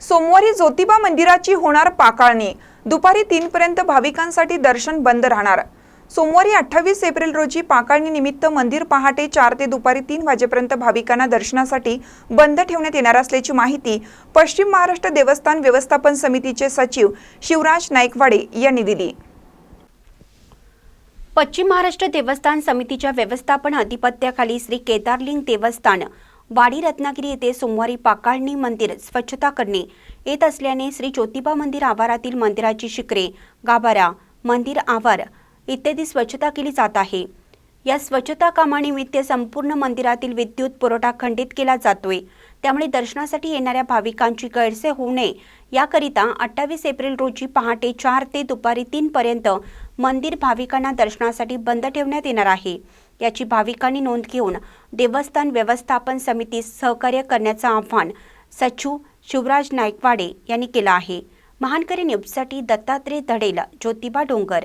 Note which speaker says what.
Speaker 1: सोमवारी ज्योतिबा मंदिराची होणार पाकाळणी. दुपारी तीनपर्यंत भाविकांसाठी दर्शन बंद राहणार. सोमवारी अठ्ठावीस एप्रिल रोजी पाकाळणी निमित्त मंदिर पहाटे चार ते दुपारी तीन वाजेपर्यंत भाविकांना दर्शनासाठी बंद ठेवण्यात येणार असल्याची माहिती पश्चिम महाराष्ट्र देवस्थान व्यवस्थापन समितीचे सचिव शिवराज नाईकवाडे यांनी दिली.
Speaker 2: पश्चिम महाराष्ट्र देवस्थान समितीच्या व्यवस्थापन अधिपत्याखाली श्री केदारलिंग देवस्थान वाडी रत्नागिरी येथे सोमवारी पाकाळणी मंदिर स्वच्छता करणे. येत असल्याने श्री ज्योतिबा मंदिर आवारातील मंदिराची शिखरे गाभारा मंदिर आवार इत्यादी स्वच्छता केली जात आहे. या स्वच्छता कामानिमित्त संपूर्ण मंदिरातील विद्युत पुरवठा खंडित केला जातोय. त्यामुळे दर्शनासाठी येणाऱ्या भाविकांची गैरसोय होऊ नये. याकरिता अठ्ठावीस एप्रिल रोजी पहाटे चार ते दुपारी तीन पर्यंत मंदिर भाविकांना दर्शनासाठी बंद ठेवण्यात येणार आहे. याची भाविकांनी नोंद घेऊन देवस्थान व्यवस्थापन समितीस सहकार्य करण्याचं आव्हान सचिव शिवराज नाईकवाडे यांनी केलं आहे. महानकरी न्यूजसाठी दत्तात्रय धडेल ज्योतिबा डोंगर.